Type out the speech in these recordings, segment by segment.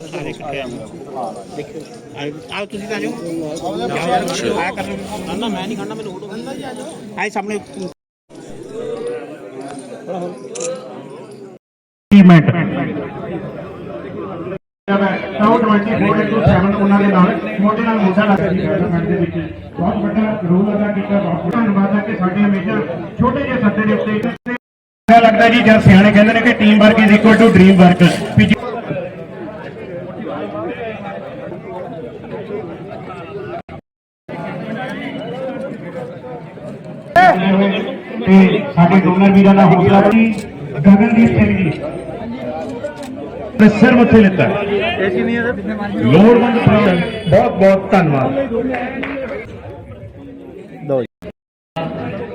ਸਾਰੇ ਇਕੱਠੇ ਆ। ਦੇਖੋ ਆਓ ਤੁਸੀਂ ਤਾਂ ਜਾਓ। ਆਇਆ ਕਰ ਨਾ ਮੈਂ ਨਹੀਂ ਖਾਣਾ ਮੈਨੂੰ ਫੋਟੋ ਆਏ ਸਾਹਮਣੇ। ਅਚੀਵਮੈਂਟ 24 ਉਹਨਾਂ ਦੇ ਨਾਲ। ਮੋਢੇ ਨਾਲ ਮੋਢਾ ਲਾ ਕੇ ਡਿਵੈਲਪਮੈਂਟ ਦੇ ਵਿੱਚ ਬਹੁਤ ਵੱਡਾ ਰੋਲ ਅਦਾ ਕੀਤਾ। ਬਹੁਤ ਧੰਨਵਾਦ ਹੈ ਕਿ ਸਾਡੇ ਹਮੇਸ਼ਾ ਛੋਟੇ ਜਿਹੇ ਸੱਦੇ ਦੇ ਉੱਤੇ। ਲੱਗਦਾ ਜੀ, ਜਦ ਸਿਆਣੇ ਕਹਿੰਦੇ ਨੇ ਕਿ team work is equal to dream work ਤੇ ਸਾਡੇ ਡੋਨਰ ਵੀਰਾਂ ਦਾ ਹੌਸਲਾ ਜੀ ਗਗਨਦੀਪ ਸਿੰਘ ਜੀ। ਨੇ ਸਿਰ ਮੱਥੇ ਲਿੱਤਾ। ਲੋੜਵੰਦ ਭਰਾ ਬਹੁਤ ਬਹੁਤ ਧੰਨਵਾਦ।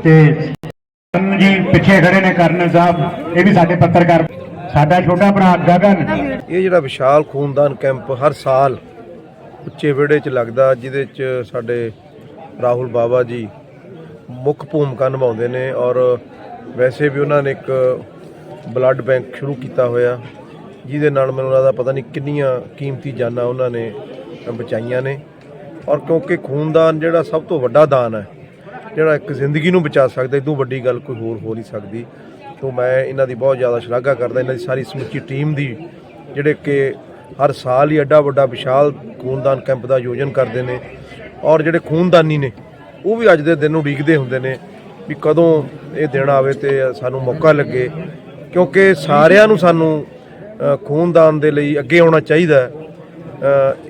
ਤੇ ਕਰਨ ਜੀ ਪਿੱਛੇ ਖੜੇ ਨੇ ਕਰਨ ਸਾਹਿਬ ਇਹ ਵੀ ਸਾਡੇ ਪੱਤਰਕਾਰ। ਸਾਡਾ ਛੋਟਾ ਭਰਾ ਗਗਨ। ਇਹ ਜਿਹੜਾ ਵਿਸ਼ਾਲ ਖੂਨਦਾਨ ਕੈਂਪ ਹਰ ਸਾਲ ਉੱਚੇ ਵਿਹੜੇ 'ਚ ਲੱਗਦਾ ਜਿਹਦੇ 'ਚ ਸਾਡੇ ਰਾਹੁਲ ਬਾਬਾ ਜੀ ਮੁੱਖ ਭੂਮਿਕਾ ਨਿਭਾਉਂਦੇ ਨੇ ਔਰ ਵੈਸੇ ਵੀ ਉਹਨਾਂ ਨੇ ਇੱਕ ਬਲੱਡ ਬੈਂਕ ਸ਼ੁਰੂ ਕੀਤਾ ਹੋਇਆ। ਜਿਹਦੇ ਨਾਲ ਮੈਨੂੰ ਲੱਗਦਾ ਪਤਾ ਨਹੀਂ ਕਿੰਨੀਆਂ ਕੀਮਤੀ ਜਾਨਾਂ ਉਹਨਾਂ ਨੇ ਬਚਾਈਆਂ ਨੇ। ਔਰ ਕਿਉਂਕਿ ਖੂਨਦਾਨ ਜਿਹੜਾ ਸਭ ਤੋਂ ਵੱਡਾ ਦਾਨ ਹੈ, ਜਿਹੜਾ ਇੱਕ ਜ਼ਿੰਦਗੀ ਨੂੰ ਬਚਾ ਸਕਦਾ, ਇਦੋਂ ਵੱਡੀ ਗੱਲ ਕੋਈ ਹੋਰ ਹੋ ਨਹੀਂ ਸਕਦੀ। ਤੋਂ ਮੈਂ ਇਹਨਾਂ ਦੀ ਬਹੁਤ ਜ਼ਿਆਦਾ ਸ਼ਲਾਘਾ ਕਰਦਾ, ਇਹਨਾਂ ਦੀ ਸਾਰੀ ਸਮੁੱਚੀ ਟੀਮ ਦੀ, ਜਿਹੜੇ ਕਿ ਹਰ ਸਾਲ ਹੀ ਐਡਾ ਵੱਡਾ ਵਿਸ਼ਾਲ ਖੂਨਦਾਨ ਕੈਂਪ ਦਾ ਆਯੋਜਨ ਕਰਦੇ ਨੇ। ਔਰ ਜਿਹੜੇ ਖੂਨਦਾਨੀ ਨੇ ਉਹ ਵੀ ਅੱਜ ਦੇ ਦਿਨ ਨੂੰ ਉਡੀਕਦੇ ਹੁੰਦੇ ਨੇ ਵੀ ਕਦੋਂ ਇਹ ਦਿਨ ਆਵੇ ਤੇ ਸਾਨੂੰ ਮੌਕਾ ਲੱਗੇ। ਕਿਉਂਕਿ ਸਾਰਿਆਂ ਨੂੰ ਸਾਨੂੰ ਖੂਨਦਾਨ ਦੇ ਲਈ ਅੱਗੇ ਆਉਣਾ ਚਾਹੀਦਾ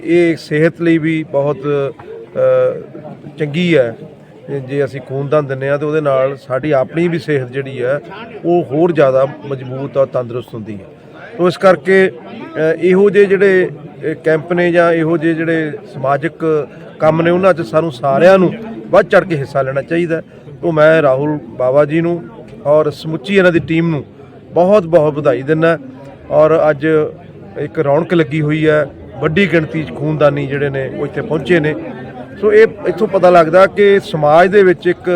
ਇਹ ਸਿਹਤ ਲਈ ਵੀ ਬਹੁਤ ਚੰਗੀ ਹੈ। ਜੇ ਅਸੀਂ ਖੂਨਦਾਨ ਦਿੰਦੇ ਆ ਤੇ ਉਹਦੇ ਨਾਲ ਸਾਡੀ ਆਪਣੀ ਵੀ ਸਿਹਤ ਜਿਹੜੀ ਹੈ, ਉਹ ਹੋਰ ਜ਼ਿਆਦਾ ਮਜ਼ਬੂਤ ਔਰ ਤੰਦਰੁਸਤ ਹੁੰਦੀ ਹੈ। ਤੋ ਇਸ ਕਰਕੇ ਇਹੋ ਜਿਹੇ ਜਿਹੜੇ ਕੈਂਪ ਨੇ ਜਾਂ ਇਹੋ ਜਿਹੇ ਜਿਹੜੇ ਸਮਾਜਿਕ ਕੰਮ ਨੇ, ਉਹਨਾਂ 'ਚ ਸਾਨੂੰ ਸਾਰਿਆਂ ਨੂੰ ਵੱਧ ਚੜ ਕੇ ਹਿੱਸਾ ਲੈਣਾ ਚਾਹੀਦਾ ਹੈ। ਮੈਂ ਰਾਹੁਲ ਬਾਵਾ ਜੀ ਨੂੰ ਔਰ ਸਮੁੱਚੀ ਇਹਨਾਂ ਦੀ ਟੀਮ ਨੂੰ ਬਹੁਤ ਬਹੁਤ ਵਧਾਈ ਦਿੰਦਾ ਔਰ ਅੱਜ ਇੱਕ ਰੌਣਕ ਲੱਗੀ ਹੋਈ ਹੈ। ਵੱਡੀ ਗਿਣਤੀ 'ਚ ਖੂਨਦਾਨੀ ਜਿਹੜੇ ਨੇ ਉਹ ਇੱਥੇ ਪਹੁੰਚੇ ਨੇ। ਸੋ ਇਹ ਇੱਥੋਂ ਪਤਾ ਲੱਗਦਾ ਕਿ ਸਮਾਜ ਦੇ ਵਿੱਚ ਇੱਕ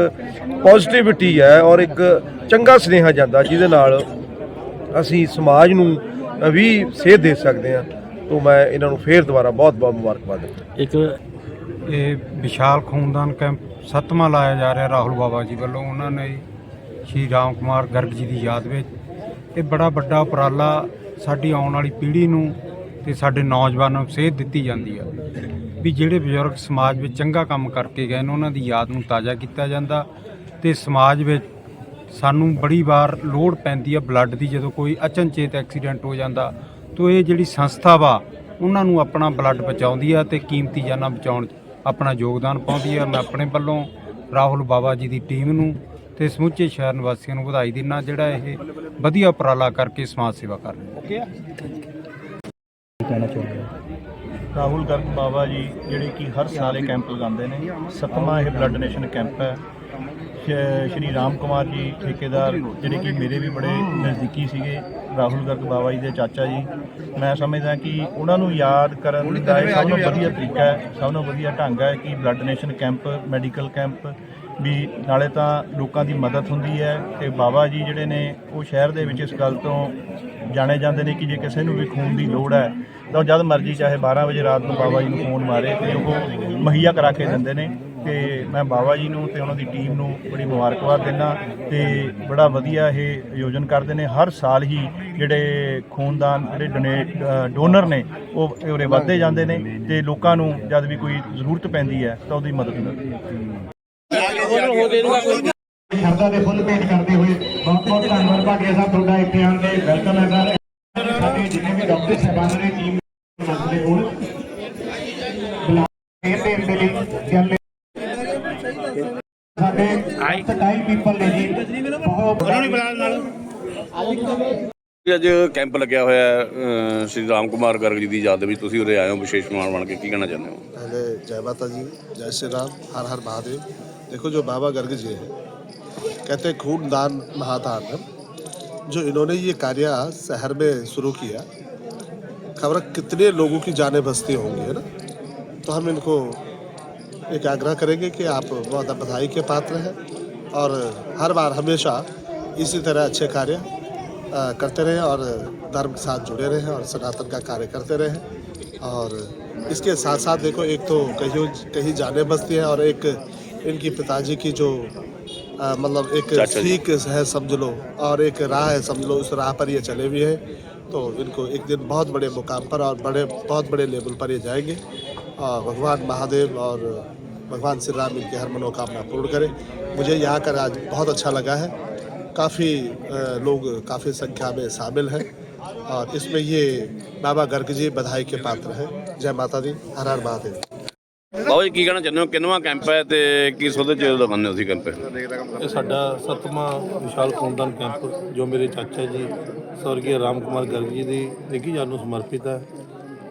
ਪੋਜ਼ਿਟਿਵਿਟੀ ਹੈ ਔਰ ਇੱਕ ਚੰਗਾ ਸੁਨੇਹਾ ਜਾਂਦਾ ਜਿਹਦੇ ਨਾਲ ਅਸੀਂ ਸਮਾਜ ਨੂੰ ਵੀ ਸੇਧ ਦੇ ਸਕਦੇ ਹਾਂ। ਤੋਂ ਮੈਂ ਇਹਨਾਂ ਨੂੰ ਫੇਰ ਦੁਬਾਰਾ ਬਹੁਤ ਬਹੁਤ ਮੁਬਾਰਕਬਾਦ ਦਿੰਦਾ ਇੱਕ ਇਹ ਵਿਸ਼ਾਲ ਖੂਨਦਾਨ ਕੈਂਪ ਸੱਤਵਾਂ ਲਾਇਆ ਜਾ ਰਿਹਾ ਰਾਹੁਲ ਬਾਬਾ ਜੀ ਵੱਲੋਂ। ਉਹਨਾਂ ਨੇ ਸ਼੍ਰੀ ਰਾਮ ਕੁਮਾਰ ਗਰਗ ਜੀ ਦੀ ਯਾਦ ਵਿੱਚ ਇਹ ਬੜਾ ਵੱਡਾ ਉਪਰਾਲਾ ਸਾਡੀ ਆਉਣ ਵਾਲੀ ਪੀੜ੍ਹੀ ਨੂੰ ਤੇ ਸਾਡੇ ਨੌਜਵਾਨਾਂ ਨੂੰ ਸੇਧ ਦਿੱਤੀ ਜਾਂਦੀ ਆ ਵੀ ਜਿਹੜੇ ਬਜ਼ੁਰਗ ਸਮਾਜ ਵਿੱਚ ਚੰਗਾ ਕੰਮ ਕਰਕੇ ਗਏ ਨੇ, ਉਹਨਾਂ ਦੀ ਯਾਦ ਨੂੰ ਤਾਜ਼ਾ ਕੀਤਾ ਜਾਂਦਾ ਤੇ ਸਮਾਜ ਵਿੱਚ ਸਾਨੂੰ ਬੜੀ ਵਾਰ ਲੋੜ ਪੈਂਦੀ ਆ ਬਲੱਡ ਦੀ, ਜਦੋਂ ਕੋਈ ਅਚਨਚੇਤ ਐਕਸੀਡੈਂਟ ਹੋ ਜਾਂਦਾ ਤਾਂ ਇਹ ਜਿਹੜੀ ਸੰਸਥਾ ਵਾ, ਉਹਨਾਂ ਨੂੰ ਆਪਣਾ ਬਲੱਡ ਬਚਾਉਂਦੀ ਆ ਤੇ ਕੀਮਤੀ ਜਾਨਾਂ ਬਚਾਉਣ ਆਪਣਾ ਯੋਗਦਾਨ ਪਾਉਂਦੀ ਆ। ਮੈਂ ਆਪਣੇ ਵੱਲੋਂ ਰਾਹੁਲ ਬਾਬਾ ਜੀ ਦੀ ਟੀਮ ਨੂੰ ਤੇ ਸਮੁੱਚੇ ਸ਼ਹਿਰ ਨਿਵਾਸੀਆਂ ਨੂੰ ਵਧਾਈ ਦਿੰਦਾ ਜਿਹੜਾ ਇਹ ਵਧੀਆ ਉਪਰਾਲਾ ਕਰਕੇ ਸਮਾਜ ਸੇਵਾ ਕਰ ਰਹੇ। ਨੇ ਰਾਹੁਲ ਗਰਗ ਬਾਬਾ ਜੀ ਜਿਹੜੇ ਕਿ ਹਰ ਸਾਲ ਇਹ ਕੈਂਪ ਲਗਾਉਂਦੇ ਨੇ ਸੱਤਵਾਂ ਇਹ ਬਲੱਡ ਡੋਨੇਸ਼ਨ ਕੈਂਪ ਹੈ। ਸ਼੍ਰੀ ਰਾਮ ਕੁਮਾਰ ਜੀ ਠੇਕੇਦਾਰ, ਜਿਹੜੇ ਕਿ ਮੇਰੇ ਵੀ ਬੜੇ ਨਜ਼ਦੀਕੀ ਸੀਗੇ, ਰਾਹੁਲ ਗਰਗ ਬਾਬਾ ਜੀ ਦੇ ਚਾਚਾ ਜੀ। ਮੈਂ ਸਮਝਦਾ ਕਿ ਉਹਨਾਂ ਨੂੰ ਯਾਦ ਕਰਨ ਦਾ ਇਹ ਸਭ ਤੋਂ ਵਧੀਆ ਤਰੀਕਾ ਹੈ, ਸਭ ਤੋਂ ਵਧੀਆ ਢੰਗ ਹੈ ਕਿ blood donation camp medical camp ਵੀ ਨਾਲੇ ਤਾਂ ਲੋਕਾਂ ਦੀ ਮਦਦ ਹੁੰਦੀ ਹੈ ਤੇ ਬਾਬਾ ਜੀ ਜਿਹੜੇ ਨੇ, ਉਹ ਸ਼ਹਿਰ ਦੇ ਵਿੱਚ ਇਸ ਗੱਲ ਤੋਂ ਜਾਣੇ ਜਾਂਦੇ ਨੇ ਕਿ ਜੇ ਕਿਸੇ ਨੂੰ ਵੀ ਖੂਨ ਦੀ ਲੋੜ ਹੈ, ਤਾਂ ਉਹ ਜਦ ਮਰਜ਼ੀ ਚਾਹੇ 12 ਵਜੇ ਰਾਤ ਨੂੰ ਬਾਬਾ ਜੀ ਨੂੰ ਫੋਨ ਮਾਰੇ ਤੇ ਉਹ ਮੁਹੱਈਆ ਕਰਾ ਕੇ ਦਿੰਦੇ ਨੇ। ਤੇ ਮੈਂ ਬਾਬਾ ਜੀ ਨੂੰ ਤੇ ਉਹਨਾਂ ਦੀ ਟੀਮ ਨੂੰ ਬੜੀ ਮੁਬਾਰਕਬਾਦ ਦਿੰਦਾ ਤੇ ਬੜਾ ਵਧੀਆ ਇਹ ਆਯੋਜਨ ਕਰਦੇ ਨੇ। ਹਰ ਸਾਲ ਹੀ ਜਿਹੜੇ ਖੂਨਦਾਨ, ਜਿਹੜੇ ਡੋਨੇਟ ਡੋਨਰ ਨੇ, ਉਹ ਉਰੇ ਵੱਧਦੇ ਜਾਂਦੇ ਨੇ ਤੇ ਲੋਕਾਂ ਨੂੰ ਜਦ ਵੀ ਕੋਈ ਜ਼ਰੂਰਤ ਪੈਂਦੀ ਹੈ ਤਾਂ ਉਹਦੀ ਮਦਦ ਮਿਲਦੀ ਹੈ। ਸ਼ਰਧਾ ਦੇ ਫੁੱਲ ਭੇਟ ਕਰਦੇ ਹੋਏ ਬਹੁਤ ਬਹੁਤ ਧੰਨਵਾਦ ਭਾਟੀਆ ਸਾਹਿਬ ਤੁਹਾਡਾ ਇੱਥੇ ਆਉਣ ਦੇ। ਵੈਲਕਮ ਹੈ ਸਰ। ਸਾਡੇ ਜਿੰਨੇ ਵੀ ਡਾਕਟਰ ਸਾਹਿਬਾਨ ਨੇ ਟੀਮ ਦੇ ਕੋਲ ਬੁਲਾ ਦੇ ਲਈ ਗੱਲ ਸਾਡੇ 27 ਪੀਪਲ ਨੇ ਜੀ ਬਹੁਤ ਉਹਨਾਂ ਨੂੰ ਬੁਲਾ ਨਾਲ ਅੱਜ ਕੈਂਪ ਲੱਗਿਆ ਹੋਇਆ ਹੈ ਅ, ਸ਼੍ਰੀ ਰਾਮ ਕੁਮਾਰ ਗਰਗ ਜੀ ਦੀ ਯਾਦ ਦੇ ਵਿੱਚ ਤੁਸੀਂ ਉਰੇ ਆਏ ਹੋ ਵਿਸ਼ੇਸ਼ ਮਹਿਮਾਨ ਬਣ ਕੇ ਕੀ ਕਹਿਣਾ ਚਾਹੁੰਦੇ ਹੋ पहले जय माता जी जय श्री राम हर हर महादेव देखो जो बाबा गर्ग जी है कहते हैं खून दान महादान जो इन्होंने ये कार्य शहर में शुरू किया खबर कितने लोगों की जानें बसती होंगी है ना तो हम इनको एक आग्रह करेंगे कि आप बहुत बधाई के पात्र हैं और हर बार हमेशा इसी तरह अच्छे कार्य करते रहें और धर्म के साथ जुड़े रहें और सनातन का कार्य करते रहें। और इसके साथ साथ देखो एक तो कहीं कहीं जाने बसती है और एक इनकी पिताजी की जो मतलब एक सीख है समझ लो और एक राह है समझ लो उस राह पर ये चले भी हैं। तो इनको एक दिन बहुत बड़े मुकाम पर और बड़े बहुत बड़े लेवल पर ये जाएँगे। और भगवान महादेव और भगवान श्री राम इनकी हर मनोकामना पूर्ण करें मुझे यहाँ कर आज बहुत अच्छा लगा है काफ़ी लोग काफ़ी संख्या में शामिल हैं और इसमें ये बाबा गर्ग जी बधाई के पात्र हैं जय माता दी हर हर महादेव ਬਾਬਾ ਜੀ ਕੀ ਕਹਿਣਾ ਚਾਹੁੰਦੇ ਹੋ ਕਿੰਨਵਾਂ ਕੈਂਪ ਹੈ ਤੇ ਕਿਸ ਉਹਦੇ ਚ ਲਗਾਉਂਦੇ ਹੋ ਤੁਸੀਂ ਕੈਂਪ ਇਹ ਸਾਡਾ ਸੱਤਵਾਂ ਵਿਸ਼ਾਲ ਖੂਨਦਾਨ ਕੈਂਪ ਜੋ ਮੇਰੇ ਚਾਚਾ ਜੀ ਸਵਰਗੀ ਰਾਮ ਕੁਮਾਰ ਗਰਗ ਜੀ ਦੀ ਨਿੱਘੀ ਜਾਨ ਨੂੰ ਸਮਰਪਿਤ ਹੈ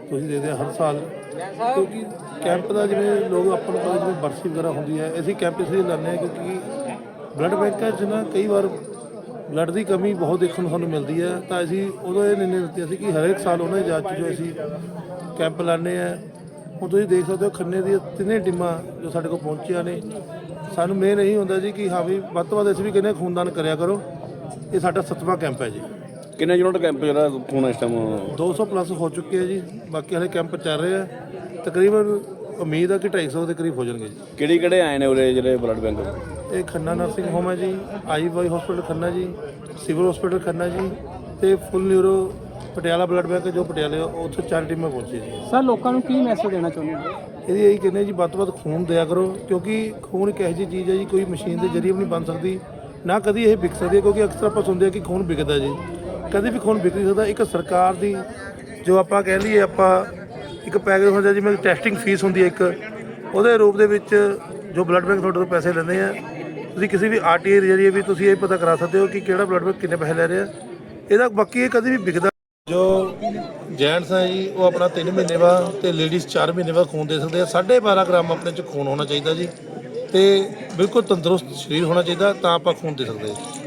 ਤੁਸੀਂ ਦੇਖਦੇ ਹੋ ਹਰ ਸਾਲ ਕਿਉਂਕਿ ਕੈਂਪ ਦਾ ਜਿਵੇਂ ਲੋਕ ਆਪਾਂ ਨੂੰ ਪਤਾ ਜਿਵੇਂ ਬਰਸੀ ਵਗੈਰਾ ਹੁੰਦੀ ਹੈ, ਅਸੀਂ ਕੈਂਪ ਇਸ ਲਈ ਲਾਉਂਦੇ ਹਾਂ ਕਿਉਂਕਿ ਬਲੱਡ ਬੈਂਕਾਂ 'ਚ ਨਾ ਕਈ ਵਾਰ ਬਲੱਡ ਦੀ ਕਮੀ ਬਹੁਤ ਦੇਖਣ ਨੂੰ ਸਾਨੂੰ ਮਿਲਦੀ ਹੈ। ਤਾਂ ਅਸੀਂ ਉਦੋਂ ਇਹ ਨਿਰਣੇ ਦਿੱਤੇ ਸੀ ਕਿ ਹਰੇਕ ਸਾਲ ਉਹਨਾਂ ਦੀ ਜਾਂਚ 'ਚ ਜੋ ਅਸੀਂ ਕੈਂਪ ਲਾਉਂਦੇ ਆ ਹੁਣ ਤੁਸੀਂ ਦੇਖ ਸਕਦੇ ਹੋ ਖੰਨੇ ਦੀਆਂ ਤਿੰਨੇ ਟੀਮਾਂ ਜੋ ਸਾਡੇ ਕੋਲ ਪਹੁੰਚੀਆਂ ਨੇ। ਸਾਨੂੰ ਮੇਨ ਇਹੀ ਹੁੰਦਾ ਜੀ ਕਿ ਹਾਂ ਵੀ ਵੱਧ ਤੋਂ ਵੱਧ ਅਸੀਂ ਵੀ ਕਹਿੰਦੇ ਹਾਂ ਖੂਨਦਾਨ ਕਰਿਆ ਕਰੋ। ਇਹ ਸਾਡਾ ਸੱਤਵਾਂ ਕੈਂਪ ਹੈ ਜੀ। ਕਿੰਨੇ ਯੂਨਿਟ ਕੈਂਪ ਜਿਹੜਾ ਖੂਨ ਇਸ ਟਾਈਮ 200 ਪਲੱਸ ਹੋ ਚੁੱਕੇ ਆ ਜੀ ਬਾਕੀ ਹਲੇ ਕੈਂਪ ਚੱਲ ਰਹੇ ਆ। ਤਕਰੀਬਨ ਉਮੀਦ ਆ ਕਿ 250 ਦੇ ਕਰੀਬ ਹੋ ਜਾਣਗੇ ਜੀ। ਕਿਹੜੀ ਕਿਹੜੇ ਆਏ ਨੇ ਉਰੇ ਜਿਹੜੇ ਬਲੱਡ ਬੈਂਕ ਇਹ ਖੰਨਾ ਨਰਸਿੰਗ ਹੋਮ ਹੈ ਜੀ ਆਈਵਾਈ ਹਸਪੀਟਲ ਖੰਨਾ ਜੀ ਸਿਵਲ ਹਸਪੀਟਲ ਖੰਨਾ ਜੀ ਤੇ full neuro Patiala blood bank ਜੋ ਪਟਿਆਲੇ ਉੱਥੇ ਚਾਰ ਟੀਮਾਂ ਪਹੁੰਚੀਆਂ ਜੀ। ਸਰ ਲੋਕਾਂ ਨੂੰ ਕੀ ਮੈਸੇਜ ਦੇਣਾ ਚਾਹੁੰਦੇ ਹੋ? ਇਹਦੀ ਇਹੀ ਕਹਿੰਦੇ ਜੀ ਵੱਧ ਤੋਂ ਵੱਧ ਖੂਨ ਦਿਆ ਕਰੋ ਕਿਉਂਕਿ ਖੂਨ ਇੱਕ ਇਹੋ ਜਿਹੀ ਚੀਜ਼ ਹੈ ਜੀ ਕੋਈ ਮਸ਼ੀਨ ਦੇ ਜ਼ਰੀਏ ਵੀ ਨਹੀਂ ਬਣ ਸਕਦੀ। ਨਾ ਕਦੀ ਇਹ ਵਿਕ ਸਕਦੀ ਹੈ ਕਿਉਂਕਿ ਅਕਸਰ ਆਪਾਂ ਸੁਣਦੇ ਹਾਂ ਕਿ ਖੂਨ ਵਿਕਦਾ ਜੀ। ਕਦੇ ਵੀ ਖੂਨ ਵਿਕ ਨਹੀਂ ਸਕਦਾ। ਇੱਕ ਸਰਕਾਰ ਦੀ ਜੋ ਆਪਾਂ ਕਹਿ ਲਈਏ, ਆਪਾਂ ਇੱਕ ਪੈਕੇਜ ਹੁੰਦਾ ਜਿਵੇਂ ਟੈਸਟਿੰਗ ਫੀਸ ਹੁੰਦੀ ਹੈ ਇੱਕ, ਉਹਦੇ ਰੂਪ ਦੇ ਵਿੱਚ ਜੋ ਬਲੱਡ ਬੈਂਕ ਤੁਹਾਡੇ ਤੋਂ ਪੈਸੇ ਲੈਂਦੇ ਆ, ਤੁਸੀਂ ਕਿਸੇ ਵੀ ਆਰਟੀਆਈ ਦੇ ਜ਼ਰੀਏ ਵੀ ਤੁਸੀਂ ਇਹ ਪਤਾ ਕਰਾ ਸਕਦੇ ਹੋ ਕਿ ਕਿਹੜਾ ਬਲੱਡ ਬੈਂਕ ਕਿੰਨੇ ਪੈਸੇ ਲੈ ਰਿਹਾ। ਇਹਦਾ ਬਾਕੀ ਇਹ ਕਦੇ ਵੀ ਵਿਕਦਾ ਜੋ ਜੈਂਟਸ ਹੈ ਜੀ, ਉਹ ਆਪਣਾ 3 ਮਹੀਨੇ ਬਾਅਦ ਤੇ ਲੇਡੀਜ਼ 4 ਮਹੀਨੇ ਬਾਅਦ ਖੂਨ ਦੇ ਸਕਦੇ ਆ। 12.5 ਗ੍ਰਾਮ ਆਪਣੇ ਚ ਖੂਨ ਹੋਣਾ ਚਾਹੀਦਾ ਜੀ ਤੇ ਬਿਲਕੁਲ ਤੰਦਰੁਸਤ ਸਰੀਰ ਹੋਣਾ ਚਾਹੀਦਾ ਤਾਂ ਆਪਾਂ ਖੂਨ ਦੇ ਸਕਦੇ ਹਾਂ